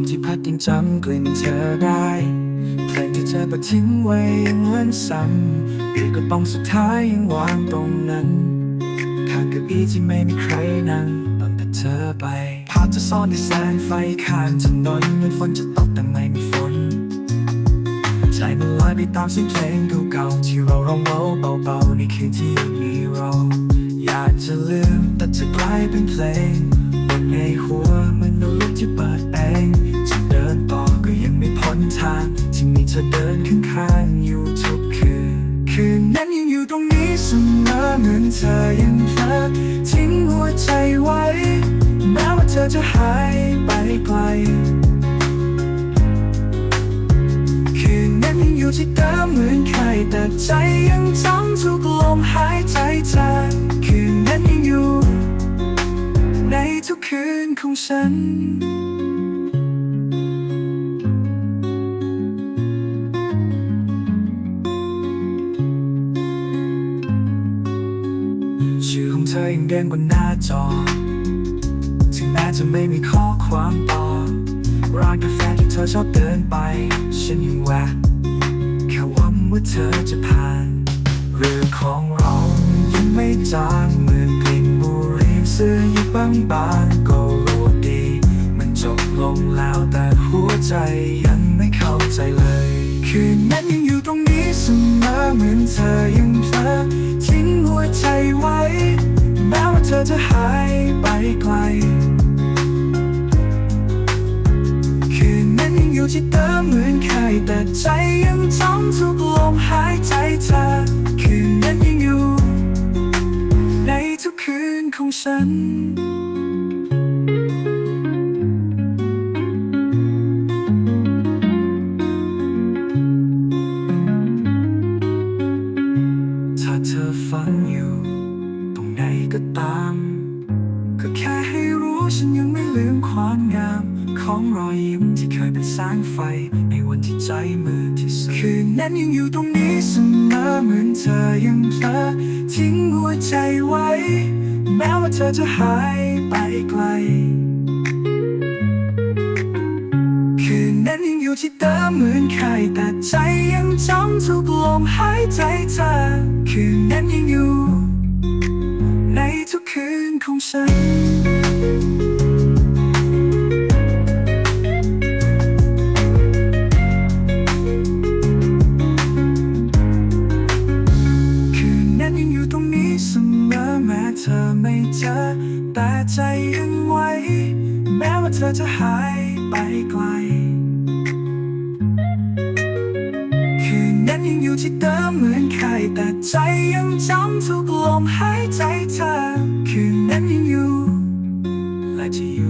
ยังจำกลิ่นเธอได้ เพลงที่เธอปิดทิ้งไว้ยังเล่นซ้ำปีกระป๋องสุดท้ายยังวางตรงนั้น ข้างกับอีที่ไม่มีใครนั่งตั้งแต่เธอไป ภาพจะซ่อนในแสงไฟข้างถนนเหมือนฝนจะตกแต่ไม่มีฝน ใจมันลอยไปตามเสียงเพลงเก่าๆที่เราร้องเบาๆในคืนที่ยังมีเราอยากจะลืมแต่จะกลายเป็นเพลงบนในหัวมันเอาลูกที่เปิดเอง เธอเดินข้างๆอยู่ทุกคืน คืนนั้นยังอยู่ตรงนี้เสมอเหมือนเธอยังเพลอทิ้งหัวใจไว้ แม้ว่าเธอจะหายไปไกล คืนนั้นยังอยู่ที่เดิมเหมือนเคยแต่ใจยังจำทุกลมหายใจเธอคืนนั้นยังอยู่ ในทุกคืนของฉัน เธอยังเด้งบนหน้าจอ ถึงแม้จะไม่มีข้อความต่อร้านกาแฟที่เธอชอบเดินไป ฉันยังแวะแค่หวังว่าเธอจะผ่าน เรื่องของเรายังไม่จางเหมือนกลิ่นบุหรี่เสื้อยืดบางบางๆก็รู้ดี มันจบลงแล้วแต่หัวใจยังไม่เข้าใจเลย คืนนั้นยังอยู่ตรงนี้เสมอเหมือนเธอยังเพลอทิ้งหัวใจไว้ เธอจะหายไปไกล คืนนั้นยังอยู่ที่เดิมเหมือนเคยแต่ใจยังจ้องทุกลมหายใจเธอ คืนนั้นยังอยู่ ในทุกคืนของฉัน แค่ให้รู้ฉันยังไม่ลืมความงาม ของรอยยิ้มที่เคยเป็นแสงไฟ ในวันที่ใจมืดที่สุดคืนนั้นยังอยู่ตรงนี้เสมอเหมือนเธอยังเพลอทิ้งหัวใจไว้ แม้ว่าเธอจะหายไปไกล คืนนั้นยังอยู่ที่เดิมเหมือนเคยแต่ใจยังจำทุกลมหายใจเธอ คืนนั้นยังอยู่ ฉัน คืนนั้นยังอยู่ตรงนี้เสมอแม้เธอไม่เจอแต่ใจยังไว้ แม้ว่าเธอจะหายไปไกล ที่เดิมเหมือนเคยแต่ใจยังจำทุกลมหายใจเธอ คืนนั้นยังอยู่และที่อยู่